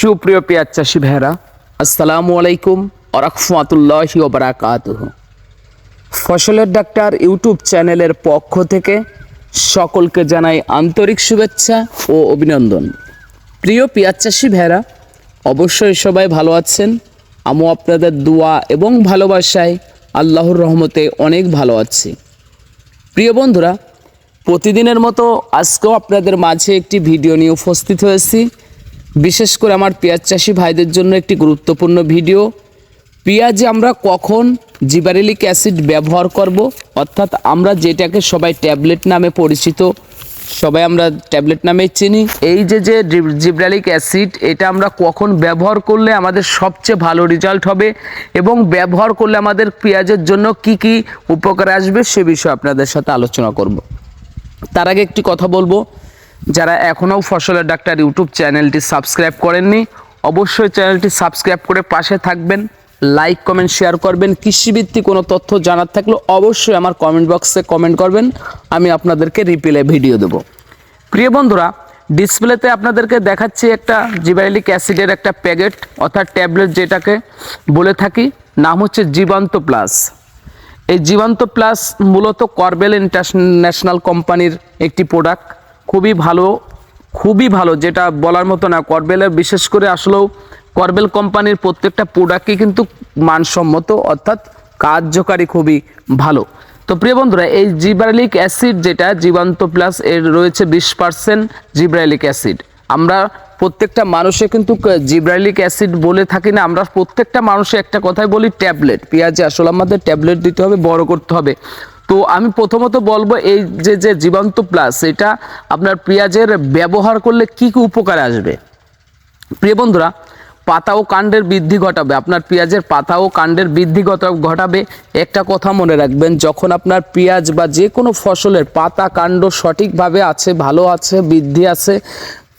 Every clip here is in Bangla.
সুপ্রিয় পেঁয়াজ চাষি ভাইরা আসসালামু আলাইকুম আরহামতুল্লাহি ওবরাকাত ফসলের ডাক্তার ইউটিউব চ্যানেলের পক্ষ থেকে সকলকে জানাই আন্তরিক শুভেচ্ছা ও অভিনন্দন। প্রিয় পেঁয়াজ চাষি ভাইরা অবশ্যই সবাই ভালো আছেন। আমিও আপনাদের দোয়া এবং ভালোবাসায় আল্লাহর রহমতে অনেক ভালো আছি। প্রিয় বন্ধুরা, প্রতিদিনের মতো আজকেও আপনাদের মাঝে একটি ভিডিও নিয়ে উপস্থিত হয়েছি। বিশেষ করে আমার পেঁয়াজ চাষি ভাইদের জন্য একটি গুরুত্বপূর্ণ ভিডিও। পেঁয়াজে আমরা কখন জিবারেলিক অ্যাসিড ব্যবহার করব, অর্থাৎ আমরা যেটাকে সবাই ট্যাবলেট নামে পরিচিত, সবাই আমরা ট্যাবলেট নামে চিনি। এই যে যে জিব্রালিক অ্যাসিড, এটা আমরা কখন ব্যবহার করলে আমাদের সবচেয়ে ভালো রেজাল্ট হবে এবং ব্যবহার করলে আমাদের পেঁয়াজের জন্য কি কি উপকার আসবে সে বিষয়ে আপনাদের সাথে আলোচনা করব। তার আগে একটি কথা বলব। যারা এখনও ফসলের ডাক্তার ইউটিউব চ্যানেলটি সাবস্ক্রাইব করেননি, অবশ্যই চ্যানেলটি সাবস্ক্রাইব করে পাশে থাকবেন, লাইক, কমেন্ট, শেয়ার করবেন। কৃষিভিত্তিক কোনো তথ্য জানার থাকলে অবশ্যই আমার কমেন্ট বক্সে কমেন্ট করবেন, আমি আপনাদেরকে রিপ্লে ভিডিও দেবো। প্রিয় বন্ধুরা, ডিসপ্লেতে আপনাদেরকে দেখাচ্ছি একটা জিবাইলিক অ্যাসিডের একটা প্যাকেট, অর্থাৎ ট্যাবলেট যেটাকে বলে থাকি, নাম হচ্ছে জীবান্ত প্লাস। এই জীবান্ত প্লাস মূলত করবেল ইন্টারন্যাশনাল কোম্পানির একটি প্রোডাক্ট। খুবই ভালো খুবই ভালো, যেটা বলার মতো না। করবেলের বিশেষ করে আসলেও করবেল কোম্পানির প্রত্যেকটা প্রোডাক্টই কিন্তু মানসম্মত, অর্থাৎ কার্যকারী খুবই ভালো। তো প্রিয় বন্ধুরা, এই জিব্রাইলিক অ্যাসিড যেটা জীবান্ত প্লাস এর রয়েছে বিশ পার্সেন্ট জিব্রাইলিক অ্যাসিড। আমরা প্রত্যেকটা মানুষে কিন্তু জিব্রাইলিক অ্যাসিড বলে থাকি না। আমরা প্রত্যেকটা মানুষে একটা কথাই বলি, ট্যাবলেট। পেঁয়াজে আসলে আমাদের ট্যাবলেট দিতে হবে, বড় করতে হবে। তো আমি প্রথমত বলব এই যে যে জীবান্ত প্লাস, এটা আপনার পেঁয়াজের ব্যবহার করলে কি কি উপকার আসবে? প্রিয় বন্ধুরা, পাতা ও কাণ্ডের বৃদ্ধি ঘটাবে। আপনার পেঁয়াজের পাতা ও কাণ্ডের বৃদ্ধি ঘটাবে। একটা কথা মনে রাখবেন, যখন আপনার পেঁয়াজ বা যে কোনো ফসলের পাতা, কাণ্ড সঠিকভাবে আছে, ভালো আছে, বৃদ্ধি আছে,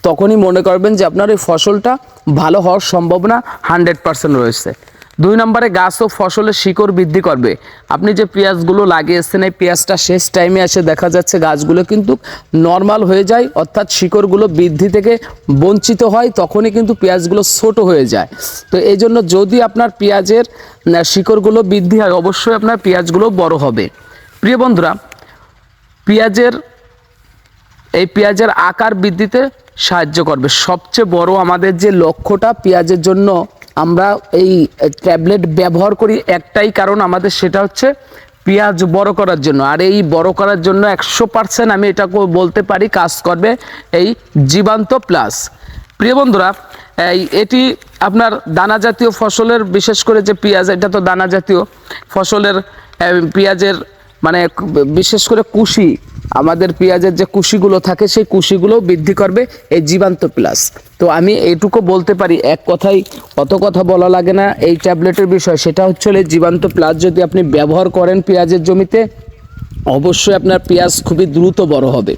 তখনই মনে করবেন যে আপনার এই ফসলটা ভালো হওয়ার সম্ভাবনা হান্ড্রেড পার্সেন্ট রয়েছে। দুই নম্বরে গাছ ও ফসলের শিকড় বৃদ্ধি করবে। আপনি যে পেঁয়াজগুলো লাগিয়েছেন, এই পেঁয়াজটা শেষ টাইমে এসে দেখা যাচ্ছে গাছগুলো কিন্তু নর্মাল হয়ে যায়, অর্থাৎ শিকড়গুলো বৃদ্ধি থেকে বঞ্চিত হয়, তখনই কিন্তু পেঁয়াজগুলো ছোট হয়ে যায়। তো এই জন্য যদি আপনার পেঁয়াজের শিকড়গুলো বৃদ্ধি হয়, অবশ্যই আপনার পেঁয়াজগুলো বড় হবে। প্রিয় বন্ধুরা, পেঁয়াজের, এই পেঁয়াজের আকার বৃদ্ধিতে সাহায্য করবে। সবচেয়ে বড় আমাদের যে লক্ষ্যটা পেঁয়াজের জন্য আমরা এই ট্যাবলেট ব্যবহার করি একটাই কারণ আমাদের, সেটা হচ্ছে পেঁয়াজ বড় করার জন্য। আর এই বড় করার জন্য একশো পার্সেন্ট আমি এটা বলতে পারি কাজ করবে এই জীবান্ত প্লাস প্রিয় বন্ধুরা, এই, এটি আপনার দানা জাতীয় ফসলের, বিশেষ করে যে পেঁয়াজ, এটা তো দানা জাতীয় ফসলের পেঁয়াজের মানে বিশেষ করে কুশি আমাদের পেঁয়াজের যে কুশিগুলো থাকে, সেই কুশিগুলো বৃদ্ধি করবে এই জীবান্ত প্লাস। তো আমি এইটুকু বলতে পারি, এক কথাই, অত কথা বলা লাগে না। এই ট্যাবলেটের বিষয়, সেটা হচ্ছে জীবান্ত প্লাস। যদি আপনি ব্যবহার করেন পেঁয়াজের জমিতে, অবশ্যই আপনার পেঁয়াজ খুবই দ্রুত বড় হবে।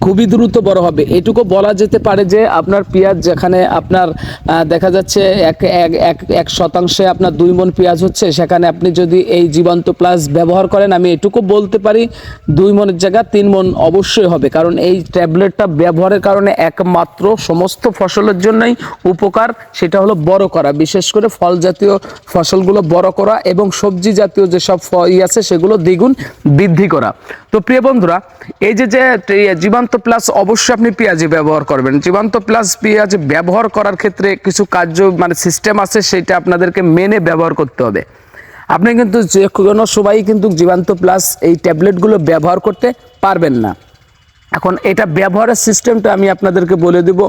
খুবই দ্রুত বড় হবে। এটুকু বলা যেতে পারে যে আপনার পেঁয়াজ যেখানে আপনার দেখা যাচ্ছে এক এক এক শতাংশে আপনার দুই মন পেঁয়াজ হচ্ছে, সেখানে আপনি যদি এই জীবন্ত প্লাস ব্যবহার করেন, আমি এটুকু বলতে পারি দুই মনের জায়গা তিন মন অবশ্যই হবে। কারণ এই ট্যাবলেটটা ব্যবহারের কারণে একমাত্র সমস্ত ফসলের জন্যই উপকার, সেটা হলো বড় করা। বিশেষ করে ফল জাতীয় ফসলগুলো বড় করা এবং সবজি জাতীয় যেসব ফ- ই আছে, সেগুলো দ্বিগুণ বৃদ্ধি করা। তো প্রিয় বন্ধুরা, এই যে যে তে- জীবান্ত প্লাস অবশ্যই আপনি পেঁয়াজে ব্যবহার করবেন। জীবান্ত প্লাস পেঁয়াজ ব্যবহার করার ক্ষেত্রে কিছু কার্য মানে সিস্টেম আছে, সেটা আপনাদেরকে মেনে ব্যবহার করতে হবে। আপনি কিন্তু যে কোনো সবাই কিন্তু জীবান্ত প্লাস এই ট্যাবলেটগুলো ব্যবহার করতে পারবেন না। এখন এটা ব্যবহারের সিস্টেমটা আমি আপনাদেরকে বলে দেব।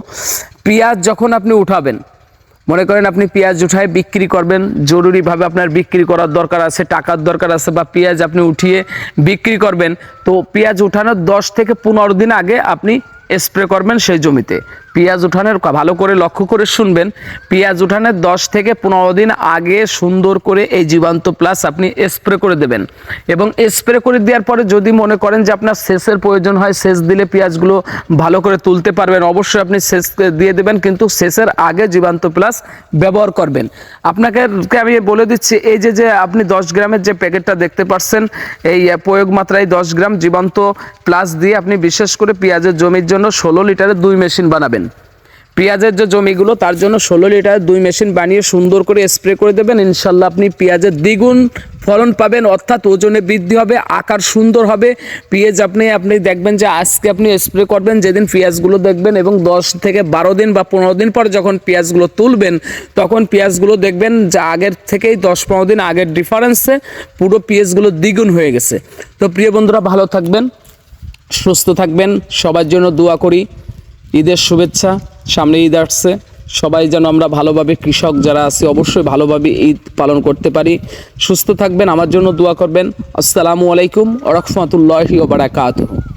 পেঁয়াজ যখন আপনি উঠাবেন মনে করেন আপনি পেঁয়াজ উঠায় বিক্রি করবেন, জরুরিভাবে আপনার বিক্রি করার দরকার আছে, টাকার দরকার আছে বা পেঁয়াজ আপনি উঠিয়ে বিক্রি করবেন। তো পেঁয়াজ উঠানোর দশ থেকে পনেরো দিন আগে আপনি স্প্রে করবেন সেই জমিতে। পেঁয়াজ উঠানের ভালো করে লক্ষ্য করে শুনবেন। পেঁয়াজ উঠানের দশ থেকে পনেরো দিন আগে সুন্দর করে এই জীবান্ত প্লাস আপনি স্প্রে করে দেবেন। এবং স্প্রে করে দেওয়ার পরে যদি মনে করেন যে আপনার সেচের প্রয়োজন হয়, সেচ দিলে পেঁয়াজগুলো ভালো করে তুলতে পারবেন। অবশ্যই আপনি সেচ দিয়ে দেবেন, কিন্তু সেচের আগে জীবান্ত প্লাস ব্যবহার করবেন। আপনাকে আমি বলে দিচ্ছি, এই যে যে আপনি দশ গ্রামের যে প্যাকেটটা দেখতে পাচ্ছেন এই প্রয়োগ মাত্রায় দশ গ্রাম জীবান্ত প্লাস দিয়ে আপনি বিশেষ করে পেঁয়াজের জমির জন্য ষোলো লিটারের দুই মেশিন বানাবেন। পেঁয়াজের যে জমিগুলো, তার জন্য ষোলো লিটার দুই মেশিন বানিয়ে সুন্দর করে স্প্রে করে দেবেন। ইনশাল্লাহ আপনি পেঁয়াজের দ্বিগুণ ফলন পাবেন, অর্থাৎ ওজনে বৃদ্ধি হবে, আকার সুন্দর হবে। পেঁয়াজ আপনি আপনি দেখবেন যে আজকে আপনি স্প্রে করবেন, যেদিন পেঁয়াজগুলো দেখবেন এবং দশ থেকে বারো দিন বা পনেরো দিন পর যখন পেঁয়াজগুলো তুলবেন, তখন পেঁয়াজগুলো দেখবেন যা আগের থেকেই দশ পনেরো দিন আগের ডিফারেন্সে পুরো পেঁয়াজগুলো দ্বিগুণ হয়ে গেছে। তো প্রিয় বন্ধুরা, ভালো থাকবেন, সুস্থ থাকবেন, সবার জন্য দোয়া করি। ঈদের শুভেচ্ছা, সামনে ঈদ আসছে। সবাই যেন আমরা ভালোভাবে কৃষক যারা আছে, অবশ্যই ভালোভাবে ঈদ পালন করতে পারি। সুস্থ থাকবেন, আমার জন্য দোয়া করবেন। আসসালামু আলাইকুম ওরহমতুল্লাহি ওবারাকাতুহু